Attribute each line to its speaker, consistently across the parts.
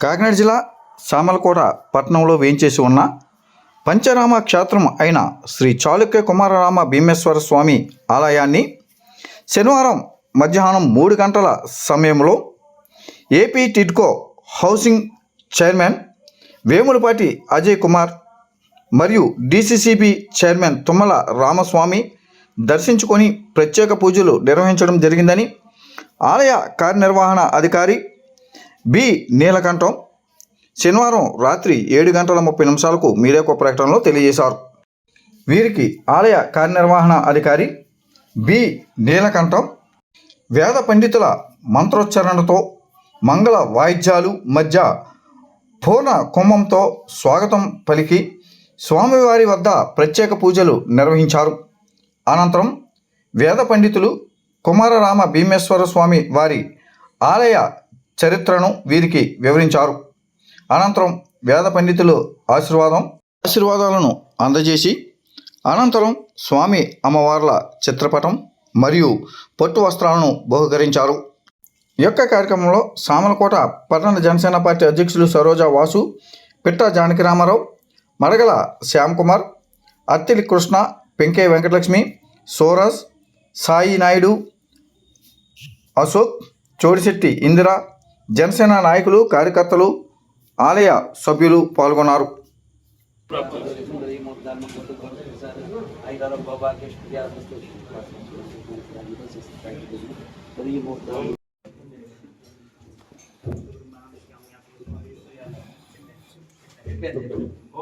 Speaker 1: కాకినాడ జిల్లా సామలకోట పట్టణంలో వేయించేసి ఉన్న పంచరామ క్షేత్రం అయిన శ్రీ చాళుక్య కుమారరామ భీమేశ్వర స్వామి ఆలయాన్ని శనివారం మధ్యాహ్నం మూడు గంటల సమయంలో AP TIDCO housing chairman Vemulapati Ajay Kumar మరియు డిసిసిబి చైర్మన్ తుమ్మల రామస్వామి దర్శించుకొని ప్రత్యేక పూజలు నిర్వహించడం జరిగిందని ఆలయ కార్యనిర్వహణ అధికారి బి. నీలకంఠం. శనివారం రాత్రి ఏడు గంటల ముప్పై నిమిషాలకు మీడియాకు ప్రకటనలో తెలియజేశారు. వీరికి ఆలయ కార్యనిర్వహణ అధికారి బి. నీలకంఠం. వేద పండితుల మంత్రోచ్చారణతో మంగళ వాయిద్యాలు మధ్య పూర్ణ కుంభంతో స్వాగతం పలికి స్వామివారి వద్ద ప్రత్యేక పూజలు నిర్వహించారు. అనంతరం వేద పండితులు కుమారరామ భీమేశ్వర స్వామి వారి ఆలయ చరిత్రను వీరికి వివరించారు. అనంతరం వేద పండితులు ఆశీర్వాదం ఆశీర్వాదాలను అందజేసి అనంతరం స్వామి అమ్మవార్ల చిత్రపటం మరియు పట్టు వస్త్రాలను బహుకరించారు. ఈ యొక్క కార్యక్రమంలో సామలకోట పట్టణ జనసేన పార్టీ అధ్యక్షులు సరోజా వాసు పిట్ట జానకి రామారావు మడగల శ్యామ్కుమార్ అత్తిలి కృష్ణ పెంకే వెంకటలక్ష్మి సోరస్ సాయి నాయుడు అశోక్ చోడిశెట్టి ఇందిర జనసేన నాయకులు కార్యకర్తలు ఆలయ సభ్యులు పాల్గొన్నారు.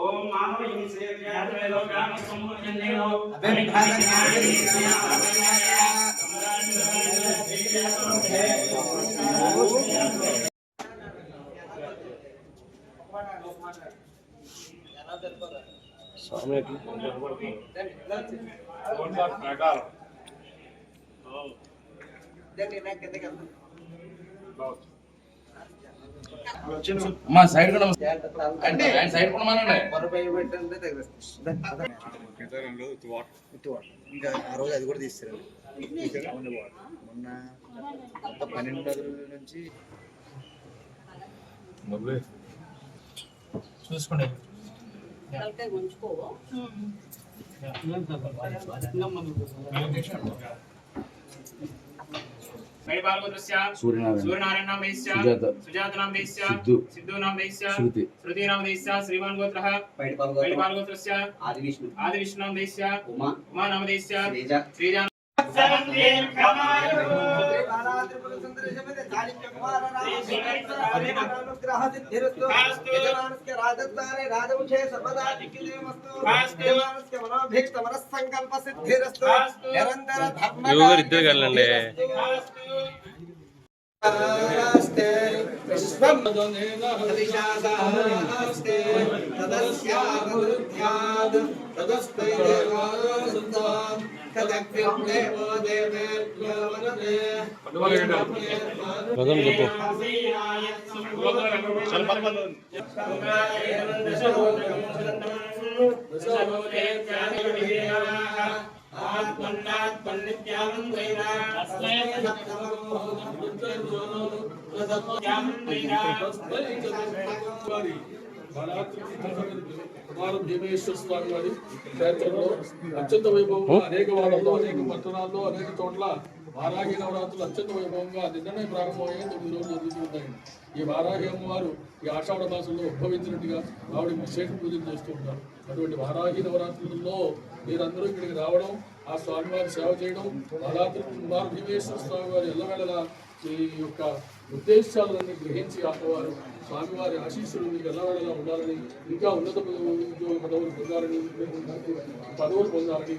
Speaker 2: ఓం మానవ హింసే
Speaker 3: మా సైడ్ కూడా అంటే ఆయన సైడ్ కూడా మానండి
Speaker 4: ఇంకా ఆ రోజు అది కూడా తీస్తారు మొన్న పన్నెండు రోజుల నుంచి
Speaker 5: తలకాయ ఉంచుకో
Speaker 2: సై బాలగోత్రస్య
Speaker 3: సూర్యనారాయణ
Speaker 2: సూర్యనారాయణ నామ దేశ్య
Speaker 3: సుజాత.
Speaker 2: సుజాత నామ దేశ్య
Speaker 3: సిద్ధు.
Speaker 2: సిద్ధు నామ దేశ్య
Speaker 3: శృతి.
Speaker 2: శృతి నామ దేశ్య శ్రీమాన్ గోత్రః
Speaker 6: బయట
Speaker 2: బలి
Speaker 6: పాల్గొన్న
Speaker 2: బాలగోత్రస్య
Speaker 6: ఆది విష్ణు
Speaker 2: ఆది విష్ణు నామ దేశ్య
Speaker 6: ఉమా
Speaker 2: ఉమా నామ దేశ్య
Speaker 6: శ్రీజ
Speaker 2: శ్రీజా
Speaker 7: ఇద్దరు కలండి పదం చెప్పు
Speaker 8: కుమారం భీమేశ్వర స్వామి వారి క్షేత్రంలో అత్యంత వైభవంగా అనేక వారాల్లో అనేక పట్టణాల్లో అనేక చోట్ల వారాహి నవరాత్రులు అత్యంత వైభవంగా నిన్ననే ప్రారంభమయ్యే తొమ్మిది రోజులు జరుగుతుంటాయి ఈ వారాహి అమ్మవారు ఈ ఆషాఢ మాసంలో ఉద్భవించినట్టుగా ఆవిడ విశేష పూజలు చేస్తూ ఉంటారు. అటువంటి వారాహి నవరాత్రులలో మీరందరూ ఇక్కడికి రావడం ఆ స్వామివారి సేవ చేయడం నవరాత్రి కుమార భీమేశ్వర స్వామి వారి ఎల్లవేళలా ఈ యొక్క ఉద్దేశాలన్నీ గ్రహించి ఆపవారు. స్వామివారి ఆశీస్సులు మీకు ఎల్లవేళలా ఉండాలని ఇంకా ఉన్నత ఉద్యోగ పదవులు పొందాలని పదవులు పొందాలని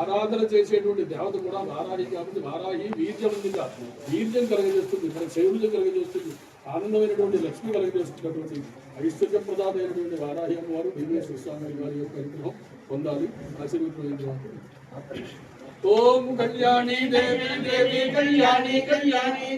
Speaker 8: ఆరాధన చేసేటువంటి దేవత కూడా వారాహి కాబట్టి వారాహి వీర్యం ఉందిగా వీర్యం కలగజేస్తుంది మన శైవుల్యం కలగజేస్తుంది. ఆనందమైనటువంటి లక్ష్మి కలగజేస్తున్నటువంటి ఐశ్వర్య ప్రదాదైనటువంటి వారాహి అమ్మవారు భీమేశ్వర స్వామి వారి యొక్క విగ్రహం పొందాలి. ఆశీర్వదించడం ఓం కళ్యాణి దేవి దేవి కళ్యాణి కళ్యాణి